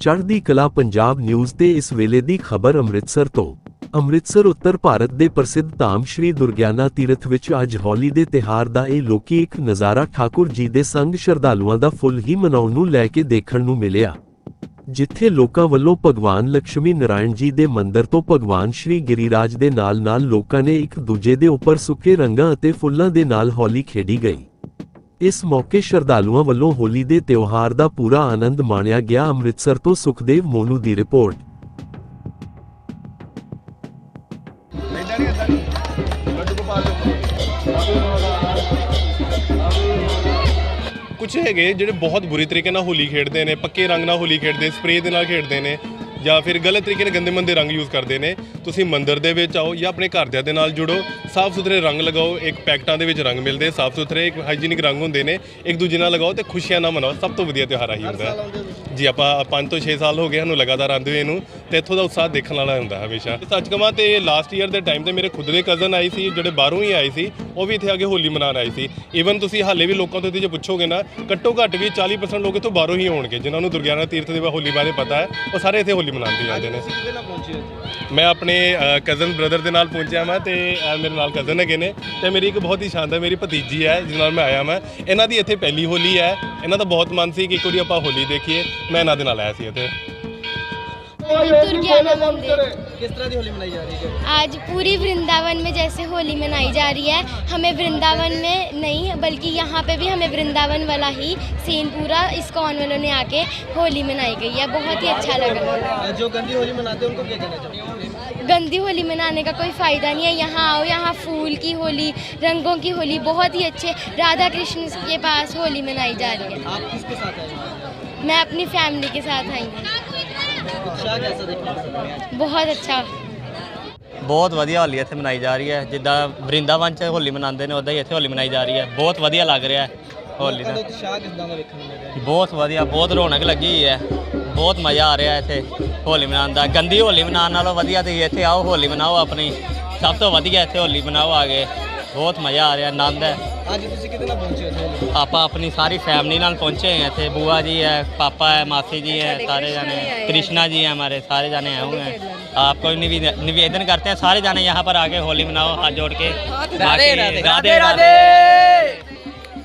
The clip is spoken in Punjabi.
ਚੜ੍ਹਦੀ ਕਲਾ ਪੰਜਾਬ ਨਿਊਜ਼ ਤੇ ਇਸ ਵੇਲੇ ਦੀ ਖਬਰ ਅੰਮ੍ਰਿਤਸਰ ਤੋਂ। ਅੰਮ੍ਰਿਤਸਰ ਉੱਤਰ ਭਾਰਤ ਦੇ ਪ੍ਰਸਿੱਧ ਧਾਮ ਸ਼੍ਰੀ ਦੁਰਗਿਆਨਾ ਤੀਰਥ ਵਿੱਚ ਅੱਜ ਹੋਲੀ ਦੇ ਤਿਹਾਰ ਦਾ ਇਹ ਲੋਕੀ ਇੱਕ ਨਜ਼ਾਰਾ ਠਾਕੁਰ ਜੀ ਦੇ ਸੰਗ ਸ਼ਰਧਾਲੂਆਂ ਦਾ ਫੁੱਲ ਹੀ ਮਨਾਉਣ ਨੂੰ ਲੈ ਕੇ ਦੇਖਣ ਨੂੰ ਮਿਲਿਆ। ਜਿੱਥੇ ਲੋਕਾਂ ਵੱਲੋਂ ਭਗਵਾਨ ਲక్ష్ਮੀ ਨਾਰਾਇਣ ਜੀ ਦੇ ਮੰਦਿਰ ਤੋਂ ਭਗਵਾਨ ਸ਼੍ਰੀ ਗਿਰੀਰਾਜ ਦੇ ਨਾਲ-ਨਾਲ ਲੋਕਾਂ ਨੇ ਇੱਕ ਦੂਜੇ ਦੇ ਉੱਪਰ ਸੁੱਕੇ ਰੰਗਾਂ ਅਤੇ ਫੁੱਲਾਂ ਦੇ ਨਾਲ ਹੋਲੀ ਖੇਡੀ ਗਈ। ਇਸ ਮੌਕੇ ਸ਼ਰਧਾਲੂਆਂ ਵੱਲੋਂ ਹੋਲੀ ਦੇ ਤਿਉਹਾਰ ਦਾ ਪੂਰਾ ਆਨੰਦ ਮਾਣਿਆ ਗਿਆ। ਅੰਮ੍ਰਿਤਸਰ ਤੋਂ ਸੁਖਦੇਵ ਮੋਨੂ ਦੀ ਰਿਪੋਰਟ। ਕੁਝ ਹੈਗੇ ਜਿਹੜੇ ਬਹੁਤ ਬੁਰੀ ਤਰੀਕੇ ਨਾਲ ਹੋਲੀ ਖੇਡਦੇ ਨੇ, ਪੱਕੇ ਰੰਗ ਨਾਲ ਹੋਲੀ ਖੇਡਦੇ, ਸਪਰੇਅ ਦੇ ਨਾਲ ਖੇਡਦੇ ਨੇ। ਜਾਂ ਫਿਰ ਗਲਤ ਤਰੀਕੇ ਨਾਲ ਗੰਦੇ ਮੰਦੇ ਰੰਗ ਯੂਜ਼ ਕਰਦੇ ਨੇ ਤੁਸੀਂ ਮੰਦਿਰ ਦੇ ਵਿੱਚ ਆਓ ਜਾਂ ਆਪਣੇ ਘਰਦਿਆਂ ਦੇ ਨਾਲ ਜੁੜੋ ਸਾਫ਼ ਸੁਥਰੇ ਰੰਗ ਲਗਾਓ ਇੱਕ ਪੈਕਟਾਂ ਦੇ ਵਿੱਚ ਰੰਗ ਮਿਲਦੇ ਸਾਫ਼ ਸੁਥਰੇ ਇੱਕ ਹਾਈਜੀਨਿਕ ਰੰਗ ਹੁੰਦੇ ਨੇ ਇੱਕ ਦੂਜੇ ਨਾਲ ਲਗਾਓ ਤੇ ਖੁਸ਼ੀਆਂ ਨਾਲ ਮਨਾਓ ਸਭ ਤੋਂ ਵਧੀਆ ਤਿਉਹਾਰ ਆਹੀ ਹੁੰਦਾ। ਜੀ ਆਪਾਂ 5 ਤੋਂ 6 ਸਾਲ ਹੋ ਗਏ ਸਾਨੂੰ ਲਗਾਤਾਰ ਆਉਂਦੇ ਹੋਏ ਨੂੰ ਤੇ ਇੱਥੋਂ ਦਾ ਉਤਸ਼ਾਹ ਦੇਖਣ ਵਾਲਾ ਹੁੰਦਾ ਹਮੇਸ਼ਾ। ਸੱਚ ਕਹਾਂ ਤੇ ਲਾਸਟ ਈਅਰ ਦੇ ਟਾਈਮ ਤੇ ਮੇਰੇ ਖੁਦ ਦੇ ਕਜ਼ਨ ਆਈ ਸੀ ਜਿਹੜੇ ਬਾਹਰੋਂ ਹੀ ਆਏ ਸੀ ਉਹ ਵੀ ਇੱਥੇ ਆ ਕੇ ਹੋਲੀ ਮਨਾਉਣ ਆਏ ਸੀ। ਈਵਨ ਤੁਸੀਂ ਹਾਲੇ ਵੀ ਲੋਕਾਂ ਤੋਂ ਜੇ ਪੁੱਛੋਗੇ ਨਾ ਘੱਟੋ ਘੱਟ ਵੀ 40% ਲੋਕ ਇੱਥੋਂ ਬਾਹਰੋਂ ਹੀ ਹੋਣਗੇ ਜਿਨ੍ਹਾਂ ਨੂੰ ਦੁਰਗਿਆਨਾ ਤੀਰਥ ਦੇ ਹੋਲੀ ਬਾਰੇ ਪਤਾ ਹੈ ਉਹ ਸਾਰੇ ਇੱਥੇ ਹੋਲੀ ਮਨਾਉਣ ਜਾਂਦੇ ਨੇ? ਮੈਂ ਆਪਣੇ ਕਜ਼ਨ ਬ੍ਰਦਰ ਦੇ ਨਾਲ ਪਹੁੰਚਿਆ ਮੈਂ ਤੇ ਮੇਰੇ ਨਾਲ ਕਜ਼ਨ ਹੈਗੇ ਨੇ। ਤੇ ਮੇਰੀ ਇੱਕ ਬਹੁਤ ਹੀ ਸ਼ਾਨਦਾਰ ਮੇਰੀ ਭਤੀਜੀ ਹੈ ਜਿਸ ਨਾਲ ਮੈਂ ਆਇਆ ਮੈਂ ਇਹਨਾਂ ਦੀ ਇੱਥੇ ਪਹਿਲੀ ਹੋਲੀ ਹੈ। ਇਹਨਾਂ ਦਾ ਬਹੁਤ ਮਨ ਸੀ ਕਿ ਇੱਕ ਵਾਰੀ ਆਪਾਂ ਹੋਲੀ ਦੇਖੀਏ। ਮੈਂ ਇਹਨਾਂ ਦੇ ਨਾਲ ਆਇਆ ਸੀ ਇੱਥੇ। दुर्गियाना मंदिर किस तरह की होली मनाई जा रही है? आज पूरी वृंदावन में जैसे होली मनाई जा रही है। हमें वृंदावन में नहीं बल्कि यहाँ पे भी हमें वृंदावन वाला ही सीन पूरा इस्कॉन वालों ने आके होली मनाई गई है। बहुत ही अच्छा लगा। जो गंदी होली मनाते हैं उनको क्या कहना चाहते हैं गंदी होली मनाने का कोई फ़ायदा नहीं है। यहाँ आओ यहाँ फूल की होली रंगों की होली बहुत ही अच्छे राधा कृष्ण के पास होली मनाई जा रही है। आप किसके साथ आए? मैं अपनी फैमिली के साथ आई हूँ। ਬਹੁਤ ਅੱਛਾ। ਬਹੁਤ ਵਧੀਆ ਹੋਲੀ ਇੱਥੇ ਮਨਾਈ ਜਾ ਰਹੀ ਹੈ। ਜਿੱਦਾਂ ਵਰਿੰਦਾਵਨ 'ਚ ਹੋਲੀ ਮਨਾਉਂਦੇ ਨੇ ਉਦਾਂ ਹੀ ਇੱਥੇ ਹੋਲੀ ਮਨਾਈ ਜਾ ਰਹੀ ਹੈ। ਬਹੁਤ ਵਧੀਆ ਲੱਗ ਰਿਹਾ ਹੈ ਹੋਲੀ ਦਾ। ਬਹੁਤ ਵਧੀਆ ਬਹੁਤ ਰੌਣਕ ਲੱਗੀ ਹੋਈ ਹੈ। ਬਹੁਤ ਮਜ਼ਾ ਆ ਰਿਹਾ ਇੱਥੇ ਹੋਲੀ ਮਨਾਉਣ ਦਾ। ਗੰਦੀ ਹੋਲੀ ਮਨਾਉਣ ਨਾਲੋਂ ਵਧੀਆ ਤੇ ਇੱਥੇ ਆਓ ਹੋਲੀ ਮਨਾਓ ਆਪਣੀ। ਸਭ ਤੋਂ ਵਧੀਆ ਇੱਥੇ ਹੋਲੀ ਮਨਾਓ ਆ ਕੇ। ਬਹੁਤ ਮਜ਼ਾ ਆ ਰਿਹਾ ਆਨੰਦ ਹੈ। ਅੱਜ ਤੁਸੀਂ ਕਿਹਦੇ ਨਾਲ ਪਹੁੰਚੇ ਹੋ ਇੱਥੇ ਹੋਲੀ? ਆਪਾਂ ਆਪਣੀ ਸਾਰੀ ਫੈਮਿਲੀ ਨਾਲ पहुंचे हैं ਇੱਥੇ ਬੂਆ ਜੀ है पापा है मासी जी हैं सारे जाने कृष्णा जी हैं हमारे सारे जाने आए हुए हैं आपको निवेदन निवेदन करते हैं सारे जाने यहाँ पर आके होली मनाओ हाथ जोड़ के बाकी राधे राधे